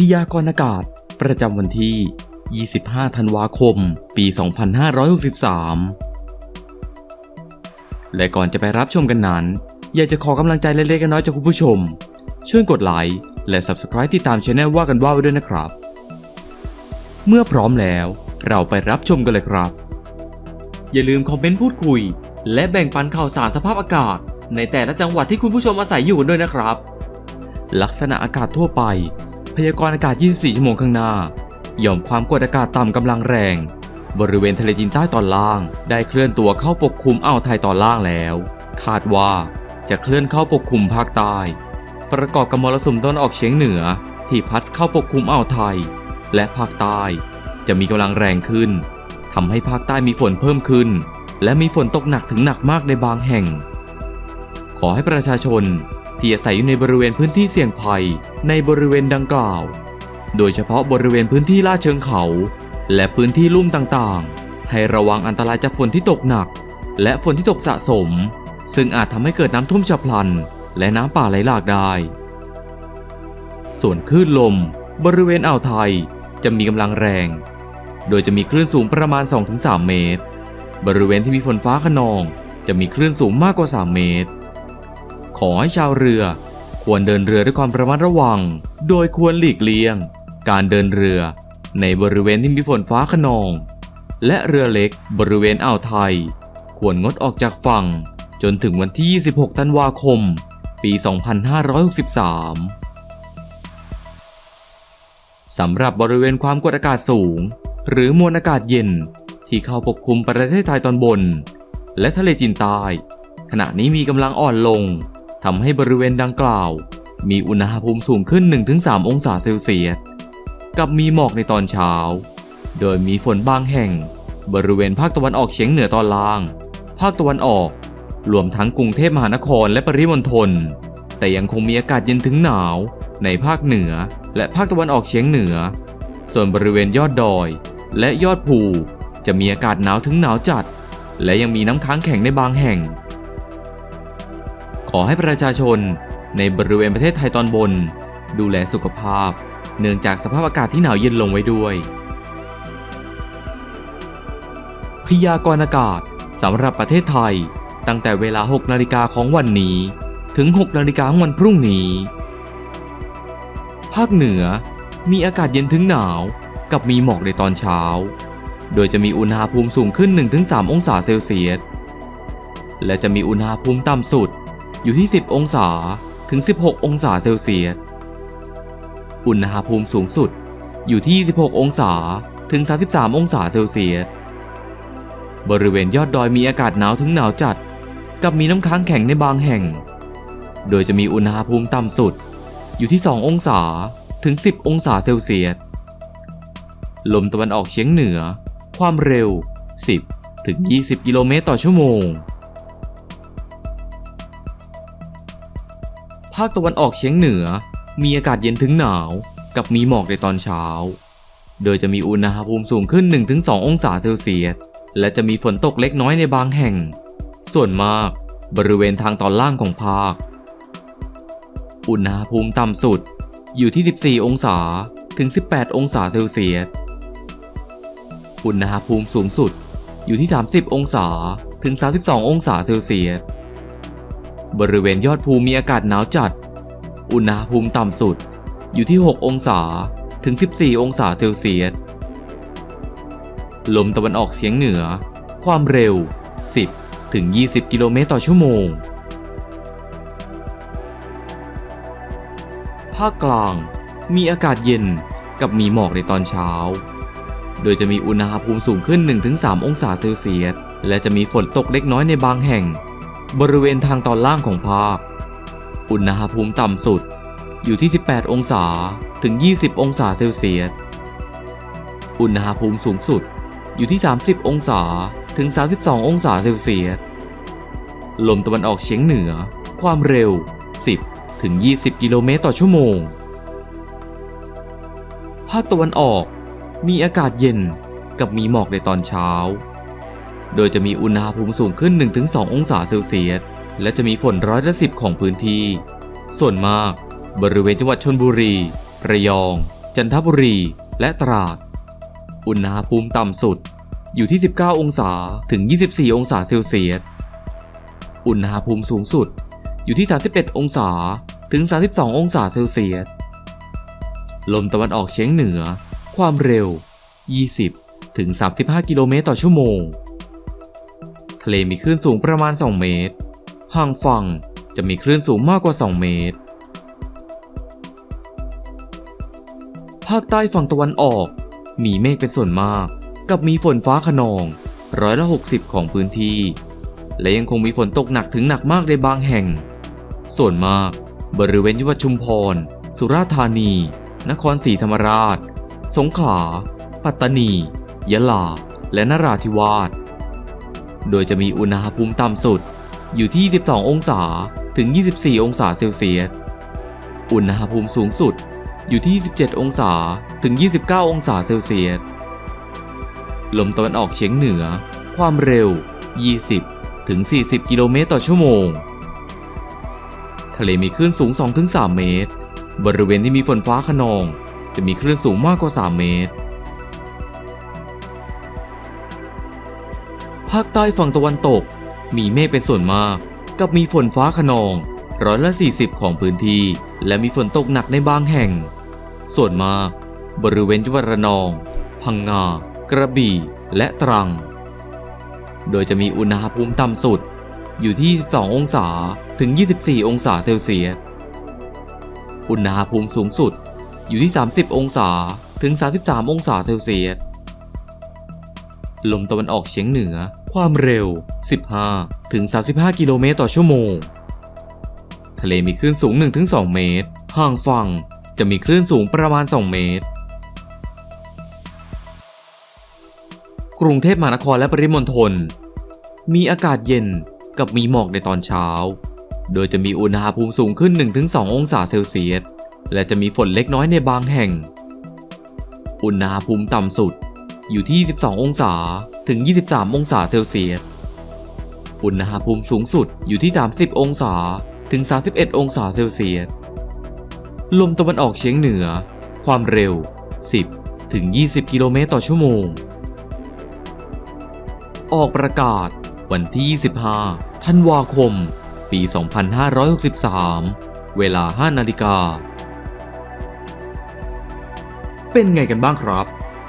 พยากรณ์อากาศ ประจำวันที่ 25 ธันวาคม ปี 2563 และก่อนจะไปรับชมกันนั้น อยากจะขอกำลังใจเล็กๆน้อยๆจากคุณผู้ชม ช่วยกดไลค์และ Subscribe ติดตามช anel ว่ากันว่าไว้ด้วยนะครับ เมื่อพร้อมแล้วเราไปรับชมกันเลยครับ อย่าลืมคอมเมนต์พูดคุย และแบ่งปันข่าวสารสภาพอากาศ ในแต่ละจังหวัดที่คุณผู้ชมอาศัยอยู่ด้วยนะครับ ลักษณะอากาศทั่วไป พยากรณ์อากาศ 24 ชั่วโมงข้างหน้า หย่อมความกดอากาศต่ำกำลังแรง บริเวณทะเลจีนใต้ตอนล่าง ได้เคลื่อนตัวเข้าปกคลุมอ่าวไทยตอนล่างแล้ว คาดว่าจะเคลื่อนเข้าปกคลุมภาคใต้ ประกอบกับมรสุมตะวันออกเฉียงเหนือที่พัดเข้าปกคลุมอ่าวไทย และภาคใต้ จะมีกำลังแรงขึ้นทำให้ภาคใต้มีฝนเพิ่มขึ้น และมีฝนตกหนักถึงหนักมากในบางแห่ง ขอให้ประชาชน ที่อาศัยอยู่ในบริเวณพื้นที่เสี่ยงภัยในบริเวณดังกล่าว โดยเฉพาะบริเวณพื้นที่ลาดเชิงเขา และพื้นที่ลุ่มต่างๆ ให้ระวังอันตรายจากฝนที่ตกหนัก และฝนที่ตกสะสม ซึ่งอาจทำให้เกิดน้ำท่วมฉับพลัน และน้ำป่าไหลหลากได้ ส่วนคลื่นลม บริเวณอ่าวไทยจะมีกำลังแรง โดยจะมีคลื่นสูงประมาณ 2-3 เมตร บริเวณที่มีฝนฟ้าขนอง จะมีคลื่นสูงมากกว่า 3 เมตร ขอให้ชาวเรือ ควรเดินเรือด้วยความระมัดระวัง โดยควรหลีกเลี่ยง การเดินเรือในบริเวณที่มีฝนฟ้าขนอง และเรือเล็กบริเวณอ่าวไทย ควรงดออกจากฝั่ง จนถึงวันที่ 26 ธันวาคม ปี 2563 สำหรับบริเวณความกดอากาศสูง หรือมวลอากาศเย็นที่เข้าปกคลุมประเทศไทยตอนบน และทะเลจีนใต้ขณะนี้มีกำลังอ่อนลง ทำให้บริเวณดังกล่าว มีอุณหภูมิสูงขึ้น 1-3 องศาเซลเซียส กับมีหมอกในตอนเช้า โดยมีฝนบางแห่ง บริเวณภาคตะวันออกเฉียงเหนือตอนล่าง ภาคตะวันออก รวมทั้งกรุงเทพมหานครและปริมณฑล แต่ยังคงมีอากาศเย็นถึงหนาว ในภาคเหนือ และภาคตะวันออกเฉียงเหนือ ส่วนบริเวณยอดดอย และยอดภูจะมีอากาศหนาวถึงหนาวจัด และยังมีน้ำค้างแข็งในบางแห่ง อให้ประชาชนในบริเวณประเทศไทยตอนบน ดูแลสุขภาพ เนื่องจากสภาพอากาศที่หนาวเย็นลงไว้ด้วย พยากรณ์อากาศสำหรับประเทศไทย ตั้งแต่เวลา 6 นาฬิกาของวันนี้ ถึง 6 นาฬิกาของวันพรุ่งนี้ ภาคเหนือมีอากาศเย็นถึงหนาวกับมีหมอกในตอนเช้า โดยจะมีอุณหภูมิสูงขึ้น 1-3 องศาเซลเซียส และจะมีอุณหภูมิต่ำสุด อยู่ที่ 10 องศาถึง 16 องศาเซลเซียส อุณหภูมิสูงสุดอยู่ที่ 26 องศาถึง 33 องศาเซลเซียส บริเวณยอดดอยมีอากาศหนาวถึงหนาวจัด กับมีน้ำค้างแข็งในบางแห่ง โดยจะมีอุณหภูมิต่ำสุด อยู่ที่ 2 องศาถึง 10 องศาเซลเซียส ลมตะวันออกเฉียงเหนือ ความเร็ว 10 ถึง 20 กิโลเมตรต่อชั่วโมง ภาคตะวันออกเฉียงเหนือ มีอากาศเย็นถึงหนาว กับมีหมอกในตอนเช้า โดยจะมีอุณหภูมิสูงขึ้น 1-2 องศาเซลเซียส และจะมีฝนตกเล็กน้อยในบางแห่ง ส่วนมากบริเวณทางตอนล่างของภาค อุณหภูมิต่ำสุดอยู่ที่ 14 องศาถึง 18 องศาเซลเซียส อุณหภูมิสูงสุดอยู่ที่ 30 องศาถึง 32 องศาเซลเซียส บริเวณยอดภูมีอากาศหนาวจัด อุณหภูมิต่ำสุดอยู่ที่ 6 องศาถึง 14 องศาเซลเซียส ลมตะวันออกเฉียงเหนือ ความเร็ว 10 ถึง 20 กิโลเมตรต่อชั่วโมง ภาคกลางมีอากาศเย็นกับมีหมอกในตอนเช้า โดยจะมีอุณหภูมิสูงขึ้น 1-3 องศาเซลเซียส และจะมีฝนตกเล็กน้อยในบางแห่ง บริเวณทางตอนล่างของภาค อุณหภูมิต่ำสุดอยู่ที่ 18 องศาถึง 20 องศาเซลเซียส อุณหภูมิสูงสุดอยู่ที่ 30 องศาถึง 32 องศาเซลเซียส ลมตะวันออกเฉียงเหนือ ความเร็ว 10 ถึง 20 กิโลเมตรต่อชั่วโมง ภาคตะวันออกมีอากาศเย็นกับมีหมอกในตอนเช้า โดยจะมีอุณหภูมิสูงขึ้น 1-2 องศาเซลเซียส และจะมีฝนร้อยละสิบของพื้นที่ ส่วนมาก บริเวณจังหวัดชนบุรี ระยอง จันทบุรี และตราด อุณหภูมิต่ำสุดอยู่ที่ 19 องศาถึง 24 องศาเซลเซียส อุณหภูมิสูงสุดอยู่ที่ 31 องศาถึง 32 องศาเซลเซียส ลมตะวันออกเฉียงเหนือ ความเร็ว 20 ถึง 35 กิโลเมตรต่อชั่วโมง ทะเลมีคลื่นสูงประมาณ 2 เมตร ห่างฝั่งจะมีคลื่นสูงมากกว่า 2 เมตร ภาคใต้ฝั่งตะวันออก มีเมฆเป็นส่วนมาก กับมีฝนฟ้าขนองร้อยละ60 ของพื้นที่ และยังคงมีฝนตกหนักถึงหนักมากในบางแห่ง ส่วนมาก บริเวณจังหวัดชุมพร สุราษฎร์ธานี นครศรีธรรมราช สงขลา ปัตตานี ยะลา และนราธิวาส โดยจะมีอุณหภูมิต่ำสุดอยู่ที่ 22 องศาถึง 24 องศาเซลเซียส อุณหภูมิสูงสุดอยู่ที่27องศาถึง 29 องศาเซลเซียส ลมตะวันออกเฉียงเหนือ ความเร็ว 20 ถึง 40 กิโลเมตรต่อชั่วโมง ทะเลมีคลื่นสูง 2-3 เมตร บริเวณที่มีฝนฟ้าขนอง จะมีคลื่นสูงมากกว่า 3 เมตราคใต้ฝั่งตะวันตก มีเมฆเป็นส่วนมาก กับมีฝนฟ้าขนองร้อยละ 40 ของพื้นที่ และมีฝนตกหนักในบางแห่ง ส่วนมาก บริเวณจังหวัดระนอง พังงา กระบี่ และตรัง โดยจะมีอุณหภูมิต่ำสุด อยู่ที่ 2 องศาถึง 24 องศาเซลเซียส อุณหภูมิสูงสุดอยู่ที่ 30 องศาถึง 33 องศาเซลเซียส ลมตะวันออกเฉียงเหนือ ความเร็ว 15 ถึง 35 กิโลเมตรต่อชั่วโมง ทะเลมีคลื่นสูง 1-2 เมตร ห่างฝั่งจะมีคลื่นสูงประมาณ 2 เมตร กรุงเทพมหานครและปริมณฑล มีอากาศเย็นกับมีหมอกในตอนเช้า โดยจะมีอุณหภูมิสูงขึ้น 1-2 องศาเซลเซียส และจะมีฝนเล็กน้อยในบางแห่ง อุณหภูมิต่ำสุด อยู่ที่ 22 องศาถึง 23 องศาเซลเซียส อุณหภูมิสูงสุดอยู่ที่ 30 องศาถึง 31 องศาเซลเซียส ลมตะวันออกเฉียงเหนือ ความเร็ว 10 ถึง 20 กิโลเมตรต่อชั่วโมง ออกประกาศ วันที่ 25 ธันวาคม ปี 2563 เวลา 5 นาฬิกา เป็นไงกันบ้างครับ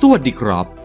สวัสดีครับ